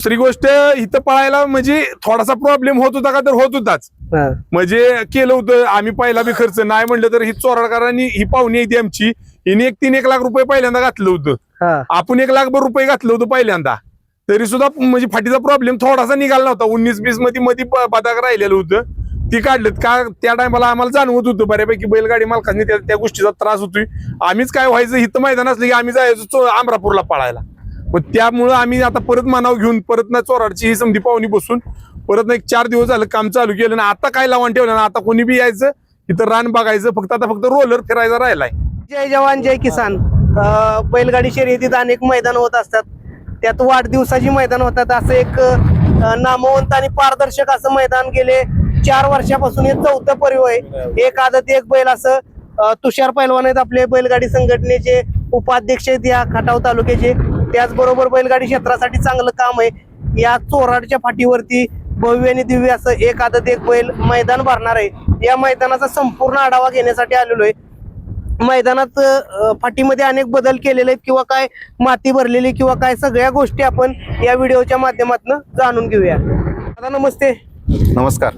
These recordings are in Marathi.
दुसरी गोष्ट इथं पळायला म्हणजे थोडासा प्रॉब्लेम होत होता का तर होत होताच. म्हणजे केलं होतं आम्ही पहिला बी खर्च. नाही म्हणलं तर ही चोराडकरांनी ही पाहुणी आहे ती आमची. हिने एक तीन एक लाख रुपये पहिल्यांदा घातलं होतं. आपण एक लाखभर रुपये घातलं होतं पहिल्यांदा. तरी सुद्धा म्हणजे फाटीचा प्रॉब्लेम थोडासा निघाला नव्हता. उन्नीस बीसमध्ये मध्ये पदाक राहिलेलं होतं. ती काढलं. का त्या टायमाला आम्हाला जाणवत होतं बऱ्यापैकी बैलगाडी मालकांनी त्या गोष्टीचा त्रास होतोय. आम्हीच काय व्हायचं? इथं मैदान असलं की आम्ही जायचो अमरापूरला पळायला. पण त्यामुळं आम्ही आता परत मानाव घेऊन परत ना चोराडची ही समधी पाहुणी बसून परत ना एक चार दिवस झालं काम चालू केलं ना आता काय लावून ठेवलं ना आता कोणी बी यायचं इथं रान बघायचं फक्त आता फक्त रोलर फिरायचा राहिलाय. जय जवान जय किसान. बैलगाडी शर्यतीत अनेक मैदान होत असतात. त्यात वाढदिवसाची मैदान होतात. असं एक नामवंत आणि पारदर्शक असं मैदान गेले चार वर्षापासून हे चौथं परिव आहे. एक आदत एक बैल असं तुषार पैलवान आहेत आपले बैलगाडी संघटनेचे उपाध्यक्ष आहेत या खटाव तालुक्याचे. त्याचबरोबर बैलगाडी क्षेत्रासाठी चांगलं काम आहे. या चोराडच्या फाटीवरती भव्य आणि दिव्य असं एक आदत एक बैल मैदान भरणार आहे. या मैदानाचा संपूर्ण आढावा घेण्यासाठी आलेलो आहे. मैदानात फाटीमध्ये अनेक बदल केलेले आहेत किंवा काय माती भरलेली किंवा काय सगळ्या गोष्टी आपण या व्हिडिओच्या माध्यमातून जाणून घेऊया. दादा नमस्ते. नमस्कार.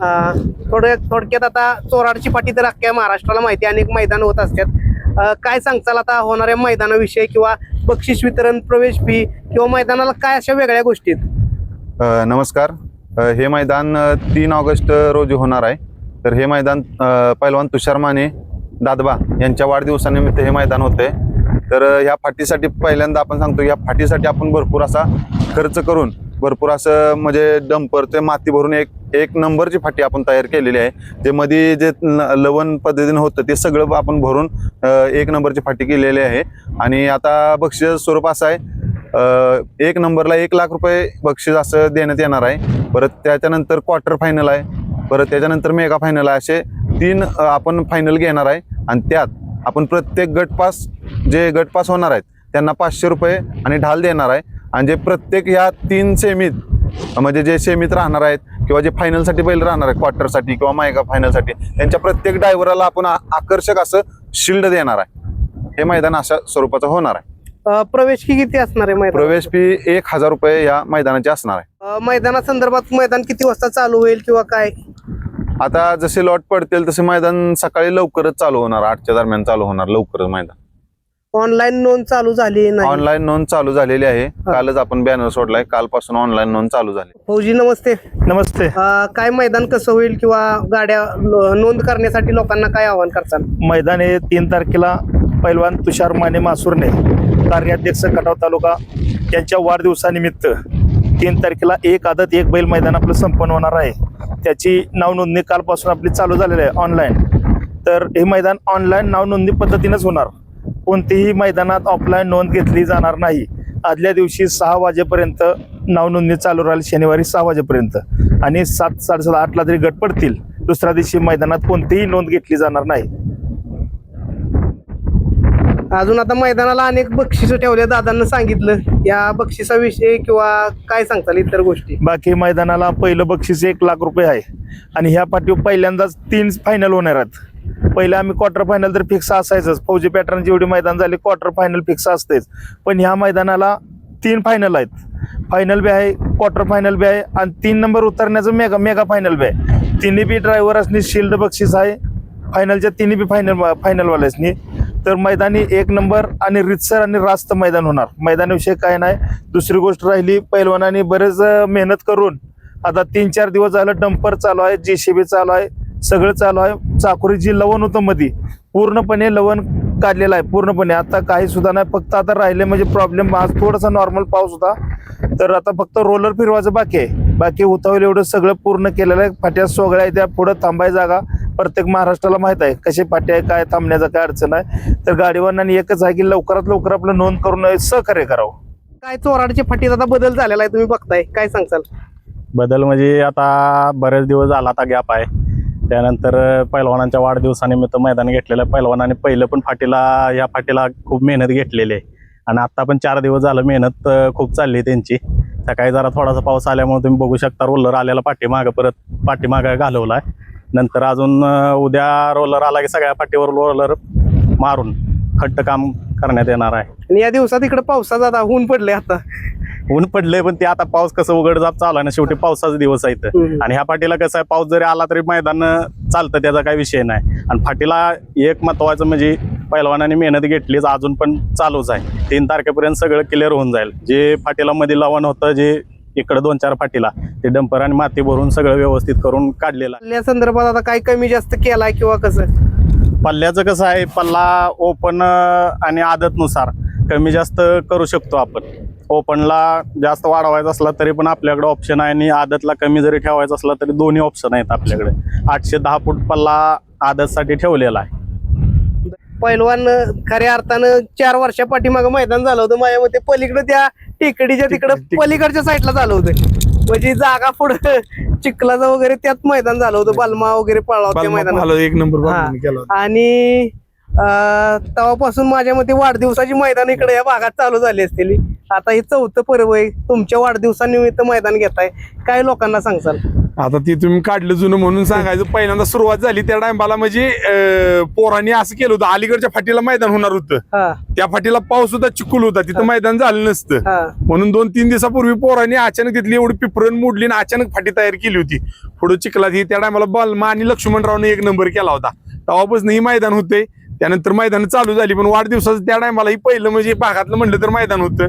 थोडं थोडक्यात आता चोराडची फाटी तर अख्ख्या महाराष्ट्राला माहिती अनेक मैदान होत असतात. काय सांगचाल आता होणाऱ्या मैदानाविषयी किंवा बक्षीस वितरण प्रवेश फी किंवा मैदानाला काय अशा वेगळ्या गोष्टीत नमस्कार. हे मैदान तीन ऑगस्ट रोजी होणार आहे. तर हे मैदान पैलवान तुषार माने दादबा यांच्या वाढदिवसानिमित्त हे मैदान होते तर ह्या फाटीसाठी पहिल्यांदा आपण सांगतो या फाटीसाठी आपण भरपूर असा खर्च करून भरपूर असं म्हणजे डंपर ते माती भरून एक एक नंबरची फाटी आपण तयार केलेली आहे. जे मध्ये जे ल- लवण पद्धतीनं होतं ते सगळं आपण भरून एक नंबरची फाटी केलेली आहे. आणि आता बक्षीस स्वरूप असं आहे एक नंबरला एक लाख रुपये बक्षीस असं देण्यात येणार आहे. परत त्याच्यानंतर क्वार्टर फायनल आहे. परत त्याच्यानंतर मेगा फायनल आहे. असे तीन आपण फायनल घेणार आहे. आणि त्यात आपण प्रत्येक गटपास जे गटपास होणार आहेत त्यांना पाचशे रुपये आणि ढाल देणार आहे. आणि जे प्रत्येक ह्या तीन सेमीत म्हणजे जे सेमीत राहणार आहेत किंवा जे फायनलसाठी बैल राहणार आहे क्वार्टरसाठी किंवा मायगा फायनलसाठी त्यांच्या प्रत्येक ड्रायव्हरला आपण आकर्षक असं शिल्ड देणार आहे. हे मैदान अशा स्वरूपाचं होणार आहे. प्रवेश फी किती असणार आहे मैदान प्रवेश फी एक हजार रुपये या मैदानाची असणार आहे. मैदानासंदर्भात मैदान किती वाजता चालू होईल किंवा काय? आता जसे लॉट पडतील तसे मैदान सकाळी लवकरच चालू होणार आठच्या दरम्यान चालू होणार लवकरच मैदान. ऑनलाईन नोंद चालू झाली नाही. ऑनलाईन नोंद चालू झालेली आहे. कालच आपण बॅनर सोडलाय. कालपासून ऑनलाईन नोंद चालू झाली. फौजी नमस्ते. नमस्ते. अ, काय मैदान कसं होईल किंवा गाड्या लो- नोंद करण्यासाठी लोकांना काय आवाहन करताल? मैदान हे तीन तारखेला पैलवान तुषार माने मासुरने कार्याध्यक्ष कटाव तालुका यांच्या वाढदिवसानिमित्त तीन तारखेला एक आदत एक बैल मैदान आपलं संपन्न होणार आहे. त्याची नावनोंदणी कालपासून आपली चालू झालेली आहे ऑनलाईन तर हे मैदान ऑनलाईन नावनोंदणी पद्धतीनंच होणार. कोणतीही मैदानात ऑफलाईन नोंद घेतली जाणार नाही. आदल्या दिवशी सहा वाजेपर्यंत नावनोंदणी चालू राहील शनिवारी सहा वाजेपर्यंत. आणि सात साडेसात आठला तरी गट पडतील दुसऱ्या दिवशी मैदानात कोणतीही नोंद घेतली जाणार नाही. अजून आता मैदानाला अनेक बक्षिसं ठेवले दादांना सांगितलं. या बक्षिसाविषयी किंवा काय सांगताल इतर गोष्टी? बाकी मैदानाला पहिलं बक्षीस एक लाख रुपये आहे. आणि ह्या पाठीवर पहिल्यांदाच तीन फायनल होणार आहेत. पहिले आम्ही क्वार्टर फायनल तर फिक्स असायचंच. फौजी पॅटर्न जेवढी मैदान झाले क्वार्टर फायनल फिक्स असतेच. पण ह्या मैदानाला तीन फायनल आहेत. फायनल बी आहे क्वार्टर फायनल बी आहे आणि तीन नंबर उतरण्याचं मेगा मेगा फायनल बी आहे. तिन्ही बी ड्रायव्हर असणे शिल्ड बक्षीस आहे. फायनलच्या तिन्ही बी फायनल फायनलवाल्यासनी तर मैदानी एक नंबर आणि रितसर आणि रास्त मैदान होणार. मैदानाविषयी काय नाही. दुसरी गोष्ट राहिली पैलवानाने बरेच मेहनत करून आता तीन चार दिवस झालं डंपर चालू आहे जे चालू आहे. सगळं चालू आहे. चाकोरी जी लवण होतं मध्ये पूर्णपणे लवण काढलेलं आहे पूर्णपणे. आता काही सुद्धा नाही फक्त आता राहिले म्हणजे प्रॉब्लेम आज थोडासा नॉर्मल पाऊस होता. तर आता फक्त रोलर फिरवायचं बाकी आहे. बाकी होईल एवढं सगळं पूर्ण केलेलं आहे. फाट्या सोगळ्या आहे त्या पुढं थांबाय जागा. प्रत्येक महाराष्ट्राला माहीत आहे कशी फाट्या आहे काय थांबण्याचं काय अडचण आहे. तर गाडीवानांनी एकच आहे की लवकरात लवकर आपलं नोंद करून सहकार्य करावं. काय चोराडच्या फाटीत आता बदल झालेला आहे तुम्ही बघताय. काय सांगताल? बदल म्हणजे आता बरेच दिवस झाला आता गॅप आहे. त्यानंतर पैलवानांच्या वाढदिवसानिमित्त मैदान घेतलेलं आहे पैलवानाने पहिलं पण फाटीला या फाटीला खूप मेहनत घेतलेली आहे. आणि आत्ता पण चार दिवस झालं मेहनत खूप चालली आहे त्यांची. सकाळी जरा थोडासा पाऊस आल्यामुळे तुम्ही बघू शकता रोलर आलेला पाठीमागं परत पाठीमागं घालवला आहे नंतर अजून उद्या रोलर आला की सगळ्या पाठीवर रोलर मारून खट्ट काम करण्यात येणार आहे. आणि या दिवसात इकडे पावसाचा आता ऊन पडले आता. ऊन पडलंय पण ते आता पाऊस कसं उघडझाप चालू आहे ना शेवटी पावसाचा दिवस आहे. आणि ह्या फाटीला कसं आहे पाऊस जरी आला तरी मैदान चालतं त्याचा काही विषय नाही. आणि फाटीला एक महत्वाचं म्हणजे पैलवानाने मेहनत घेतलीच अजून पण चालूच आहे. तीन तारखेपर्यंत सगळं क्लिअर होऊन जाईल. जे फाटीला मध्ये लावण होतं जे इकडं दोन चार फाटीला ते डंपर आणि माती भरून सगळं व्यवस्थित करून काढलेलं. या संदर्भात आता काय कमी जास्त केलाय किंवा कसं? पल्ल्याचं कसं आहे पल्ला ओपन आणि आदतनुसार कमी जास्त करू शकतो आपण. ओपनला जास्त वाढवायचा असला तरी पण आपल्याकडे ऑप्शन आहे आणि आदतला कमी जरी ठेवायचा असला तरी दोन्ही ऑप्शन आहेत आपल्याकडे. आठशे दहा फूट पल्ला आदतसाठी ठेवलेला आहे. पैलवान खऱ्या अर्थानं चार वर्षा पाठीमागं मैदान झालं होतं. माझ्या मते पलीकडे त्या टेकडीच्या तिकडं पलीकडच्या साईडला झालं होतं. म्हणजे जागा पुढं चिखलाचं वगैरे त्यात मैदान झालं होतं. बालमा वगैरे पळला होता पाहिलं, एक नंबर. आणि तेव्हापासून माझ्या मते वाढदिवसाची मैदान इकडे या भागात चालू झाली असतील. आता हे चौथं पर्व आहे. तुमच्या वाढदिवसानिमित्त मैदान घेताय. काय लोकांना सांगसाल आता ती तुम्ही काढलं जुनं म्हणून सांगायचं. पहिल्यांदा सुरुवात झाली त्या टायमाला म्हणजे पोरांनी असं केलं होतं. अलीकडच्या फाटीला मैदान होणार होतं. त्या फाटीला पाऊस होता चिखल होता. तिथं मैदान झालं नसतं. म्हणून दोन तीन दिवसापूर्वी पोरांनी अचानक तिथली एवढी पिपरण मोडली आणि अचानक फाटी तयार केली होती. पुढे चिखलात ही त्या टायमाला बलमा आणि लक्ष्मणरावने एक नंबर केला होता. तेव्हापासून ही मैदान होते त्यानंतर मैदान चालू झाली पण वाढदिवसाचं त्या टायमाला ही पहिलं म्हणजे भागातलं म्हणलं तर मैदान होतं.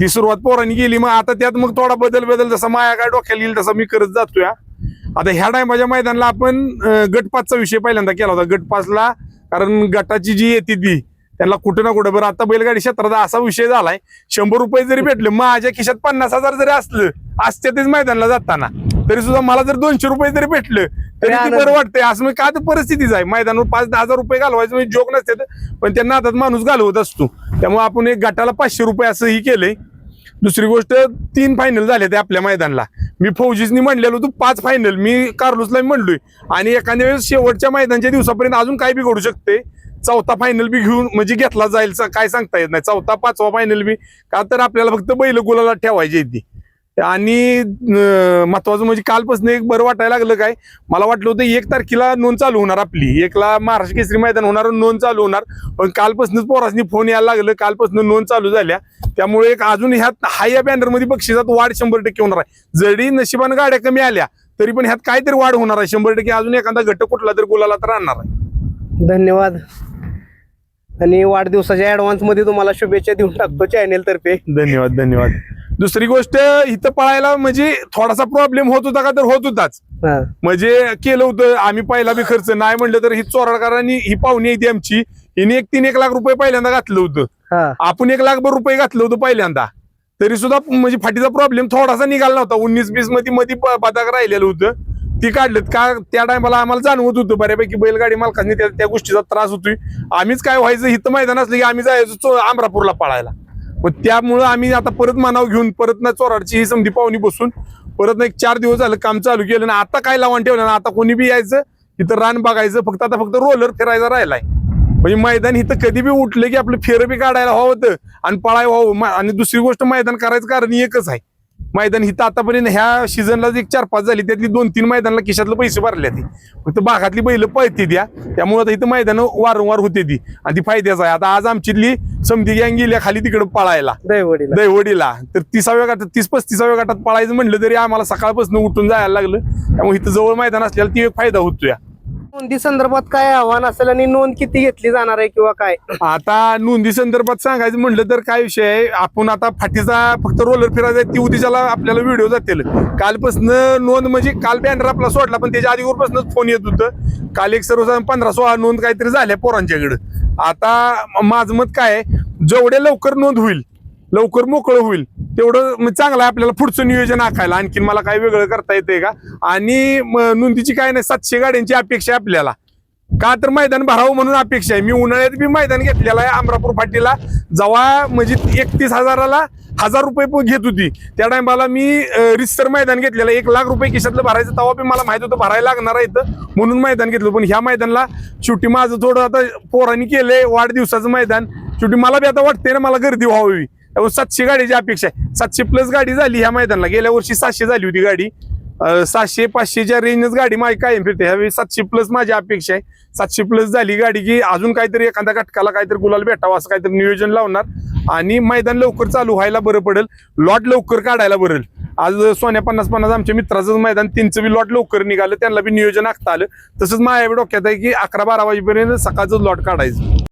ती सुरुवात पोरांनी गेली मग आता त्यात मग थोडा बदल बदल जसा माया काय डोक्याला येईल तसा मी करत जातोय आता ह्या टायमाच्या मैदानाला आपण गटपाचचा गट पाचचा विषय पहिल्यांदा केला होता. गट पाचला कारण गटाची जी येते ती त्यांना कुठं ना कुठं बरं आता बैलगाडी क्षेत्रात असा विषय झालाय. शंभर रुपये जरी भेटले माझ्या खिशात पन्नास हजार जरी असलं असत्यातच मैदानाला जाताना. तरी सुद्धा मला जर दोनशे रुपये जरी भेटलं तरी ते. बरं वाटतंय. असं म्हणजे का तर परिस्थितीच आहे? मैदानावर पाच दहा हजार रुपये घालवायचं म्हणजे जोक नसते पण त्यांना हातात माणूस घालवत असतो. त्यामुळे आपण एक गटाला पाचशे रुपये असंही केलंय. दुसरी गोष्ट तीन फायनल झाले ते आपल्या मैदानाला. मी फौजीसनी म्हणलेलो होतो पाच फायनल मी कार्लोसला म्हणलोय आणि एखाद्या वेळेस शेवटच्या मैदानच्या दिवसापर्यंत अजून काय बी घडू शकते? चौथा फायनल बी घेऊन म्हणजे घेतला जाईल काय सांगता येत नाही. चौथा पाचवा फायनल बी. का तर आपल्याला फक्त बैल गुलाला ठेवायची ती. आणि महत्वाचं म्हणजे कालपासून एक बरं वाटायला लागलं काय? मला वाटलं होतं एक तारखेला नोंद चालू होणार आपली. एकला महाराष्ट्र केसरी मैदान होणार नोंद चालू होणार. पण कालपासूनच पोरासनी फोन यायला लागलं कालपासून नोंद चालू झाल्या. त्यामुळे एक अजून ह्यात हा या बॅनरमध्ये बक्षिसात वाढ शंभर टक्के होणार आहे. जरी नशिबानं गाड्या कमी आल्या तरी पण ह्यात काहीतरी वाढ होणार आहे. शंभर टक्के अजून एखादा घट्ट कुठला तरी गुलाला तर आणणार आहे. धन्यवाद. आणि वाढदिवसाच्या ऍडव्हान्समध्ये तुम्हाला शुभेच्छा देऊन टाकतो चॅनेल तर्फे. धन्यवाद धन्यवाद. दुसरी गोष्ट इथं पळायला म्हणजे थोडासा प्रॉब्लेम होत होता का तर होत होताच. म्हणजे केलं होतं आम्ही पहिला बी खर्च नाही म्हणलं तर ही चोराडकरांनी ही पाहुणी आहे ती आमची. हिने एक तीन एक लाख रुपये पहिल्यांदा घातलं होतं. आपण एक लाख रुपये घातलं होतं पहिल्यांदा. तरी सुद्धा म्हणजे फाटीचा प्रॉब्लेम थोडासा निघाला नव्हता. उन्नीस बीसमध्ये मध्ये प- पताक राहिलेलं होतं. ती काढलं का त्या टायमाला आम्हाला जाणवत होतं. बऱ्यापैकी बैलगाडी मालकांनी त्या गोष्टीचा त्रास होतोय. आम्हीच काय व्हायचं? हिथं मैदान असलं की आम्ही जायचो अमरापूरला पळायला. मग त्यामुळं आम्ही आता परत मानाव घेऊन परत ना चोराडची ही समधी पाहुणी बसून परत ना एक चार दिवस झालं काम चालू केलं ना आता काय लावून ठेवलं ना आता कोणी बी यायचं तिथं रान बघायचं फक्त आता फक्त रोलर फिरायचा राहिलाय. म्हणजे मैदान इथं कधी बी उठलं की आपलं फेरं बी काढायला हवं होतं आणि पळाय व्हावं आणि दुसरी गोष्ट मैदान करायचं कारण एकच आहे. मैदान इथं आतापर्यंत ह्या सीझनला एक चार पाच झाली त्यातली दोन तीन मैदानाला खिशातलं पैसे भरले ती. फक्त भागातली बैल पळते द्या त्यामुळे आता इथं मैदान वारंवार होते ती. आणि ती फायद्याचं आहे. आता आज आमच्यातली समधी गँग गेल्या खाली तिकडे पळायला. दैवडीला. तर तिसाव्या गटात तीस पस्तीसाव्या गटात पळायचं म्हणलं तरी आम्हाला सकाळपासून उठून जायला लागलं. त्यामुळे इथं जवळ मैदान असल्याला ती एक फायदा होतोय. नोंदी संदर्भात काय आव्हान असेल आणि नोंद किती घेतली जाणार आहे किंवा काय? आता नोंदी संदर्भात सांगायचं म्हणलं तर काय विषय आहे? आपण आता फाटीचा फक्त रोलर फिरायचा आहे, ती उद्याला आपल्याला व्हिडिओ जातील. कालपासून नोंद म्हणजे काल बॅनर आपला सोडला पण त्याच्या आधीवरपासूनच फोन येत होतं. काल एक सर्वसाधारण पंधरा सोळा नोंद काहीतरी झाल्या पोरांच्याकडं. आता माझं मत काय जेवढ्या जेवढे लवकर नोंद होईल लवकर मोकळं होईल. तेवढं मग चांगलं आहे आपल्याला पुढचं नियोजन आखायला. आणखीन मला काय वेगळं करता येतंय का? आणि नोंदीची काय नाही सातशे गाड्यांची अपेक्षा आहे आपल्याला. का तर मैदान भरावं म्हणून अपेक्षा आहे. मी उन्हाळ्यात बी मैदान घेतलेलं आहे अमरापूर फाटीला. जेव्हा म्हणजे एकतीस हजाराला हजार रुपये घेत होती. त्या टायमाला मी रिस्तर मैदान घेतलेलं एक लाख रुपये खिशातलं भरायचं तेव्हा बी मला माहीत होतं भरायला लागणार आहे म्हणून मैदान घेतलं. पण ह्या मैदानला शेवटी माझं थोडं आता पोरांनी केलंय वाढदिवसाचं मैदान. शेवटी मला बी आता वाटते ना मला गर्दी व्हावी. त्यामुळे सातशे गाडीची अपेक्षा आहे सातशे प्लस गाडी झाली ह्या मैदानाला. गेल्या वर्षी सातशे झाली होती गाडी. सातशे पाचशेच्या रेंजच गाडी माझी कायम फिरते ह्यावेळी सातशे प्लस माझी अपेक्षा आहे. सातशे प्लस झाली गाडी की अजून काहीतरी एखाद्या घटकाला काहीतरी गुलाल भेटावा असं काहीतरी नियोजन लावणार. आणि मैदान लवकर चालू व्हायला बरं पडेल लॉट लवकर काढायला बरेल आज सोन्या पन्नास पन्नास आमच्या मित्राचं मैदान त्यांचं बी लॉट लवकर निघालं त्यांना बी नियोजन आखता आलं. तसंच माझ्या डोक्यात आहे की अकरा बारा वाजेपर्यंत सकाळचं लॉट काढायचं.